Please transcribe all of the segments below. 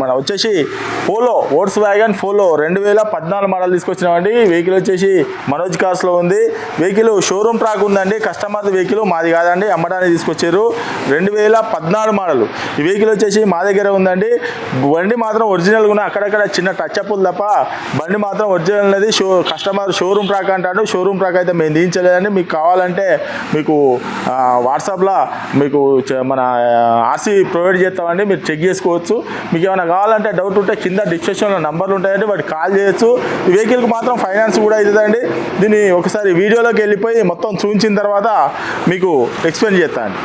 మన వచ్చేసి polo oats వ్యాగన్ పోలో రెండు వేల పద్నాలుగు మోడల్ తీసుకొచ్చినామండి. వెహికల్ వచ్చేసి మనోజ్ కార్స్లో ఉంది. వెహికల్ షోరూమ్ ట్రాక్ ఉందండి. కస్టమర్ వెహికల్ మాది కాదండి. అమ్మడానికి తీసుకొచ్చారు. రెండు వేల పద్నాలుగు మోడల్. ఈ వెహికల్ వచ్చేసి మా దగ్గర ఉందండి. బండి మాత్రం ఒరిజినల్గా ఉన్న అక్కడక్కడ చిన్న టచ్ అప్పులు తప్ప బండి మాత్రం ఒరిజినల్ అనేది షో కస్టమర్ షోరూమ్ ట్రాక్ అంటాడు. షోరూమ్ ట్రాక్ అయితే మేము దించలేదండి మీకు కావాలంటే మీకు వాట్సాప్లో మీకు మన ఆర్సీ ప్రొవైడ్ చేస్తామండి. మీరు చెక్ చేసుకోవచ్చు. మీకు ఏమైనా కావాలంటే డౌట్ ఉంటే కింద డిస్క్రిప్షన్లో నంబర్లు ఉంటాయండి వాటి కాల్ చేయొచ్చు. ఈ వెహికల్కి మాత్రం ఫైనాన్స్ కూడా అవుతుందండి. దీన్ని ఒకసారి వీడియోలోకి వెళ్ళిపోయి మొత్తం చూపించిన తర్వాత మీకు ఎక్స్ప్లెయిన్ చేస్తాను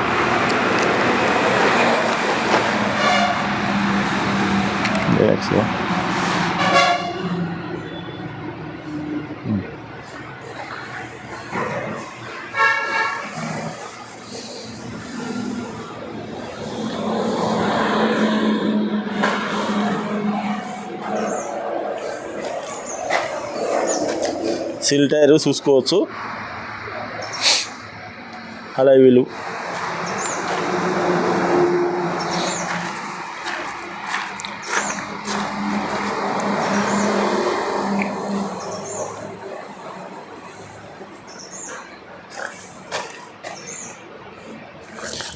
సిల్ టైర్ చూసుకోవచ్చు. అలా వీలు.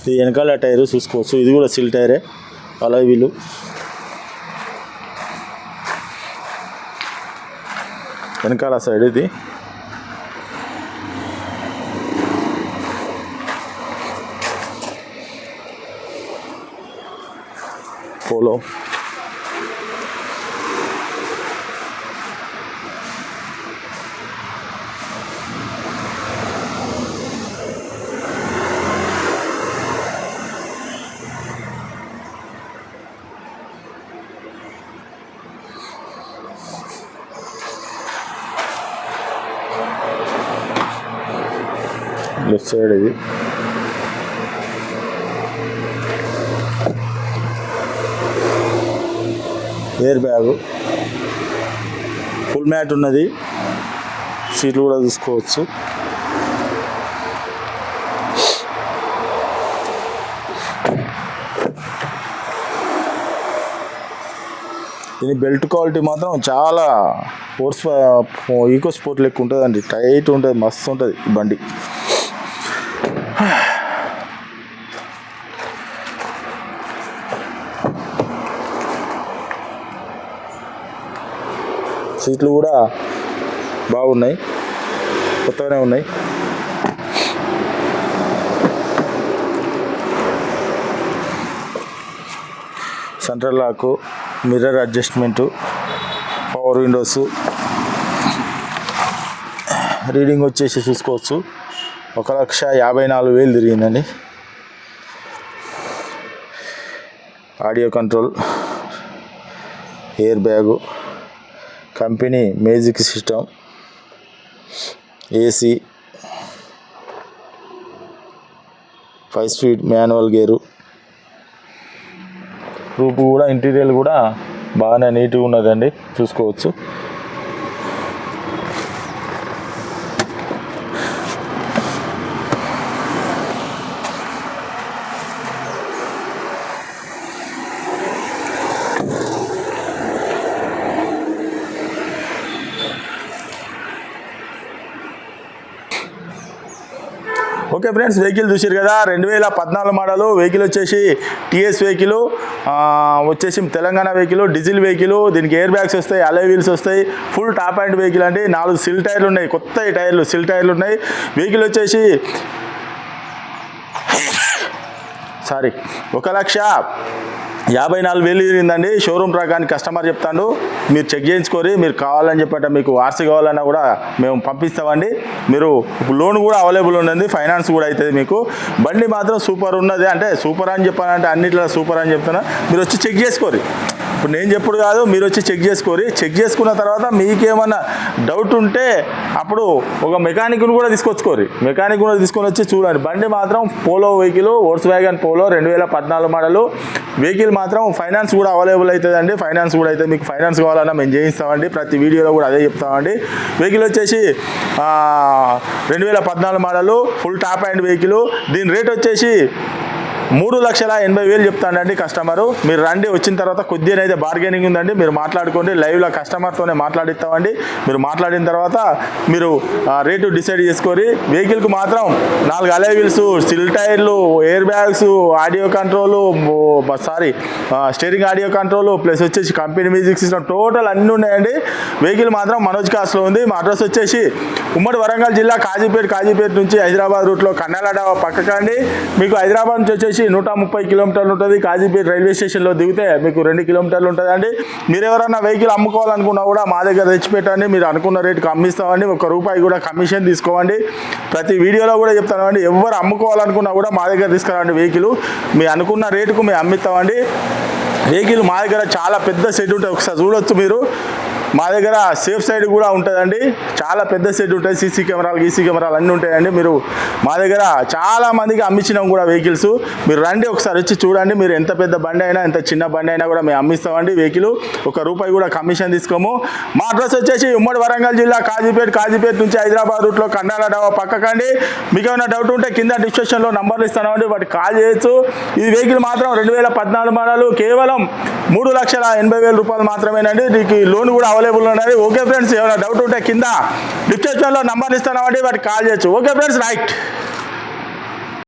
ఇది వెనకాల టైరు చూసుకోవచ్చు. ఇది కూడా సిల్ టైరే. అలా వీలు. వెనకాల సైడ్ ఇది. పోలో. లెఫ్ట్ సైడ్ ఇది. ఎయిర్ బ్యాగ్ ఫుల్ మ్యాట్ ఉన్నది. సీట్లు కూడా తీసుకోవచ్చు. దీని బెల్ట్ క్వాలిటీ మాత్రం చాలా స్పోర్ట్స్ ఈకో స్పోర్ట్ లెక్క ఉంటుందండి. టైట్ ఉంటుంది మస్తు ఉంటుంది బండి. సీట్లు కూడా బాగున్నాయి. కొత్తగానే ఉన్నాయి. Central lock mirror adjustment power windows reading వచ్చేసి చూసుకోవచ్చు ఒక లక్ష యాభై నాలుగు వేలు తిరిగిందండి. Audio control air bag company music system AC five speed manual gear roof కూడా ఇంటీరియర్ కూడా బాగానే నీట్గా ఉన్నదండి చూసుకోవచ్చు. ఓకే ఫ్రెండ్స్ వెహికల్ చూసారు కదా రెండు వేల పద్నాలుగు మోడలు. వెహికల్ వచ్చేసి టీఎస్ వెహికల్ వచ్చేసి తెలంగాణ వెహికల్ డీజిల్ వెహికల్ దీనికి ఎయిర్ బ్యాగ్స్ వస్తాయి అలై వీల్స్ వస్తాయి. ఫుల్ టాప్ అండ్ వెహికల్ అండి. నాలుగు సిల్ టైర్లు ఉన్నాయి కొత్త టైర్లు సిల్ టైర్లు ఉన్నాయి. వెహికల్ వచ్చేసి సారీ ఒక లక్ష యాభై నాలుగు వేలు తిరిగిందండి షోరూమ్ ప్రకారం కస్టమర్ చెప్తాడు మీరు చెక్ చేయించుకోరి మీరు కావాలని చెప్పట మీకు ఆర్సీ కావాలన్నా కూడా మేము పంపిస్తామండి. మీరు లోన్ కూడా అవైలబుల్ ఉన్నది ఫైనాన్స్ కూడా అవుతుంది మీకు. బండి మాత్రం సూపర్ ఉన్నది అంటే సూపర్ అని చెప్పాలంటే అన్నిట్లో సూపర్ అని చెప్తున్నా. మీరు వచ్చి చెక్ చేసుకోరి. ఇప్పుడు నేను చెప్పుడు కాదు మీరు వచ్చి చెక్ చేసుకోరి. చెక్ చేసుకున్న తర్వాత మీకేమన్నా డౌట్ ఉంటే అప్పుడు ఒక మెకానిక్ను కూడా తీసుకొచ్చుకోరి. మెకానిక్ కూడా తీసుకొని వచ్చి చూడండి. బండి మాత్రం పోలో వెహికల్ ఓట్స్ వ్యాగన్ పోలో రెండు వేల పద్నాలుగు మోడలు. వెహికల్ మాత్రం ఫైనాన్స్ కూడా అవైలబుల్ అవుతుందండి. ఫైనాన్స్ కూడా అయితే మీకు ఫైనాన్స్ కావాలన్నా మేము చేయిస్తామండి. ప్రతి వీడియోలో కూడా అదే చెప్తామండి. వెహికల్ వచ్చేసి రెండు వేల పద్నాలుగు model full top and vehicle. దీని రేట్ వచ్చేసి మూడు లక్షల ఎనభై వేలు చెప్తానండి కస్టమరు. మీరు రండి వచ్చిన తర్వాత కొద్దిగా అయితే బార్గెనింగ్ ఉందండి. మీరు మాట్లాడుకోండి లైవ్లో కస్టమర్తోనే మాట్లాడిస్తామండి. మీరు మాట్లాడిన తర్వాత మీరు రేటు డిసైడ్ చేసుకొని వెహికల్కి మాత్రం నాలుగు అలై వీల్స్ సిల్ టైర్లు air bags audio control sorry steering audio control plus వచ్చేసి కంపెనీ మ్యూజిక్ సిస్టమ్ టోటల్ అన్నీ ఉన్నాయండి. వెహికల్ మాత్రం మనోజ్ కాస్ట్లో ఉంది. మా అడ్రస్ వచ్చేసి ఉమ్మడి వరంగల్ జిల్లా కాజీపేట కాజీపేట నుంచి హైదరాబాద్ రూట్లో కన్నాల డాబా పక్కకండి. మీకు హైదరాబాద్ నుంచి వచ్చేసి నూట ముప్పై కిలోమీటర్లు ఉంటుంది. కాజీపేట రైల్వే స్టేషన్లో దిగితే మీకు రెండు కిలోమీటర్లు ఉంటుందండి మీరు ఎవరైనా వెహికల్ అమ్ముకోవాలనుకున్నా కూడా మా దగ్గర తెచ్చిపెట్టండి. మీరు అనుకున్న రేటుకి అమ్మిస్తామండి. ఒక రూపాయి కూడా కమిషన్ తీసుకోవండి. ప్రతి వీడియోలో కూడా చెప్తానండి. ఎవరు అమ్ముకోవాలనుకున్నా కూడా మా దగ్గర తీసుకురండి వెహికల్. మీ అనుకున్న రేటుకు మేము అమ్మిస్తామండి. వెహికల్ మా దగ్గర చాలా పెద్ద సెట్ ఉంటుంది. ఒకసారి చూడొచ్చు మీరు. మా దగ్గర సేఫ్ సైడ్ కూడా ఉంటుందండి. చాలా పెద్ద సెట్ ఉంటుంది సీసీ కెమెరాలు గీసీ కెమెరాలు అన్నీ ఉంటాయండి. మీరు మా దగ్గర చాలా మందికి అమ్మించినాం కూడా వెహికల్స్. మీరు రండి ఒకసారి వచ్చి చూడండి మీరు ఎంత పెద్ద బండి అయినా ఎంత చిన్న బండి అయినా కూడా మేము అమ్మిస్తామండి వెహికల్. ఒక రూపాయి కూడా కమిషన్ తీసుకోము. మా అడ్రస్ వచ్చేసి ఉమ్మడి వరంగల్ జిల్లా కాజీపేట్ కాజీపేట్ నుంచి హైదరాబాద్ రూట్లో కన్నాల డాబా పక్కకండి. మీకు ఏమైనా డౌట్ ఉంటే కింద డిస్క్రిప్షన్లో నంబర్లు ఇస్తానండి వాటికి కాల్ చేయొచ్చు. ఈ వెహికల్ మాత్రం రెండు వేల పద్నాలుగు మోడలు కేవలం మూడు లక్షల ఎనభై వేల రూపాయలు మాత్రమేనండి. దీనికి లోన్ కూడా అవైలబుల్ ఉన్నది. ఓకే ఫ్రెండ్స్ ఏమైనా డౌట్ ఉంటే కింద డిస్క్రిప్షన్లో నంబర్లు ఇస్తానండి వాటికి కాల్ చేయొచ్చు. Okay friends right.